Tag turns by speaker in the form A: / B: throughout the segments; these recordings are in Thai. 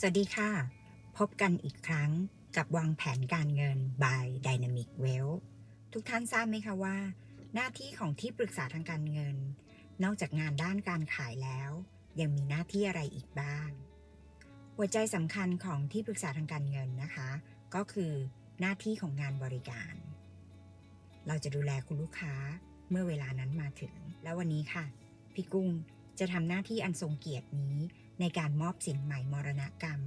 A: สวัสดีค่ะ พบกันอีกครั้งกับวางแผนการเงิน by Dynamic Wealth ทุกท่านทราบไหมคะว่า หน้าที่ของที่ปรึกษาทางการเงิน นอกจากงานด้านการขายแล้ว ยังมีหน้าที่อะไรอีกบ้าง หัวใจสำคัญของที่ปรึกษาทางการเงินนะคะ ก็คือหน้าที่ของงานบริการ เราจะดูแลคุณลูกค้าเมื่อเวลานั้นมาถึง แล้ววันนี้ค่ะ พี่กุ้ง จะทำหน้าที่อันทรงเกียรตินี้ในการมอบสินใหม่มรณกรรม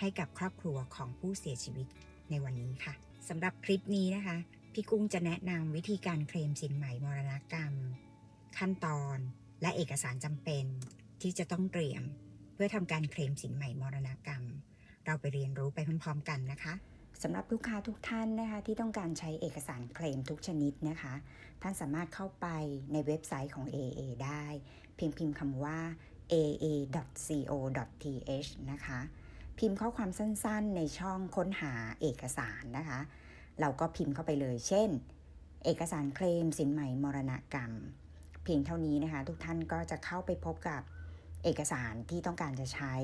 A: ให้กับครอบครัวของผู้เสียชีวิตในวันนี้ค่ะสำหรับคลิปนี้นะคะ พี่กุ้งจะแนะนำวิธีการเคลมสินใหม่มรณกรรม ขั้นตอนและเอกสารจำเป็นที่จะต้องเตรียม เพื่อทำการเคลมสินใหม่มรณกรรม เราไปเรียนรู้ไปพร้อมๆกันนะคะ สำหรับลูกค้าทุกท่านนะคะที่ต้องการใช้เอกสารเคลมทุกชนิดนะคะ ท่านสามารถเข้าไปในเว็บไซต์ของ AA ได้ เพียงพิมพ์คำว่า aa.co.th นะคะ พิมพ์ข้อความสั้นๆ ในช่องค้นหาเอกสารนะคะ เราก็พิมพ์เข้าไปเลยเช่น เอกสารเคลมสินใหม่มรณกรรม เพียงเท่านี้นะคะ ทุกท่านก็จะเข้าไปพบกับเอกสารที่ต้องการจะใช้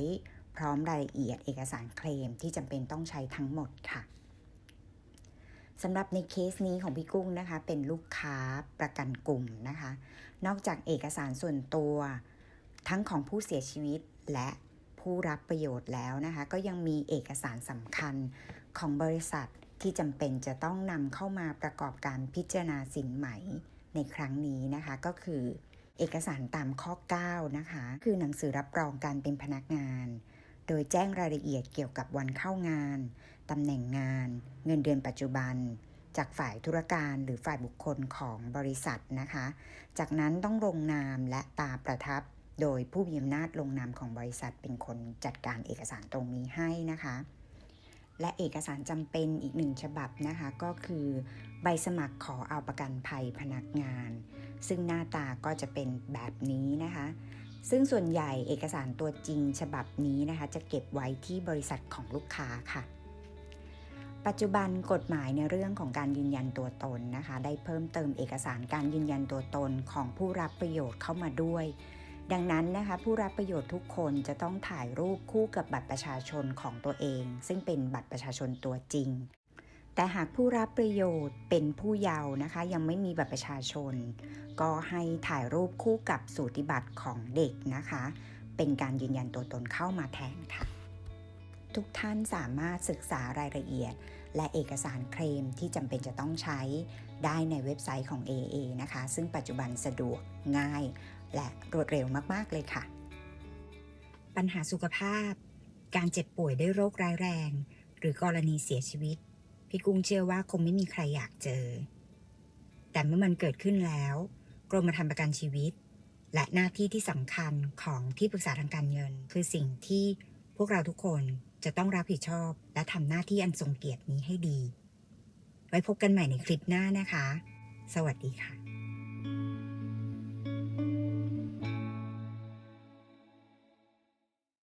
A: พร้อมรายละเอียดเอกสารเคลมที่จำเป็นต้องใช้ทั้งหมดค่ะ สำหรับในเคสนี้ของพี่กุ้งนะคะ เป็นลูกค้าประกันกลุ่มนะคะ นอกจากเอกสารส่วนตัว ทั้งของผู้เสียชีวิตและผู้รับประโยชน์แล้วนะคะ ก็ยังมีเอกสารสำคัญของบริษัทที่จำเป็นจะต้องนำเข้ามาประกอบการพิจารณาสินไหมในครั้งนี้นะคะ ก็คือเอกสารตามข้อ 9 นะคะ คือหนังสือรับรองการเป็นพนักงาน โดยแจ้งรายละเอียดเกี่ยวกับวันเข้างาน ตำแหน่งงาน เงินเดือนปัจจุบัน จากฝ่ายธุรการหรือฝ่ายบุคคลของบริษัทนะคะ จากนั้นต้องลงนามและตาประทับ โดยผู้มีอำนาจลงนามของบริษัทเป็นคนจัดการเอกสารตรงนี้ให้นะคะและเอกสารจำเป็นอีกหนึ่งฉบับนะคะ ก็คือใบสมัครขอเอาประกันภัยพนักงาน ซึ่งหน้าตาก็จะเป็นแบบนี้นะคะ ซึ่งส่วนใหญ่เอกสารตัวจริงฉบับนี้นะคะ จะเก็บไว้ที่บริษัทของลูกค้าค่ะ ปัจจุบันกฎหมายในเรื่องของการยืนยันตัวตนนะคะ ได้เพิ่มเติมเอกสารการยืนยันตัวตนของผู้รับประโยชน์เข้ามาด้วย ดังนั้นนะคะ ผู้รับประโยชน์ทุกคนจะต้องถ่ายรูปคู่กับบัตรประชาชนของตัวเอง ซึ่งเป็นบัตรประชาชนตัวจริง แต่หากผู้รับประโยชน์เป็นผู้เยาว์นะคะ ยังไม่มีบัตรประชาชน ก็ให้ถ่ายรูปคู่กับสูติบัตรของเด็กนะคะ เป็นการยืนยันตัวตนเข้ามาแทนค่ะ ทุกท่านสามารถศึกษารายละเอียด และเอกสารเคลมที่จำเป็นจะต้องใช้ได้ในเว็บไซต์ของ AA นะคะ ซึ่งปัจจุบันสะดวกง่าย และรวดเร็วมาก ๆ เลยค่ะ ปัญหาสุขภาพ การเจ็บป่วยด้วยโรคร้ายแรง หรือกรณีเสียชีวิต พี่กุ้งเชื่อว่าคงไม่มีใครอยากเจอ แต่เมื่อมันเกิดขึ้นแล้ว กรมธรรม์ประกันชีวิต และหน้าที่ที่สำคัญของที่ปรึกษาทางการเงิน คือสิ่งที่พวกเราทุกคนจะต้องรับผิดชอบ และทำหน้าที่อันทรงเกียรตินี้ให้ดี ไว้พบกันใหม่ในคลิปหน้านะคะ สวัสดีค่ะ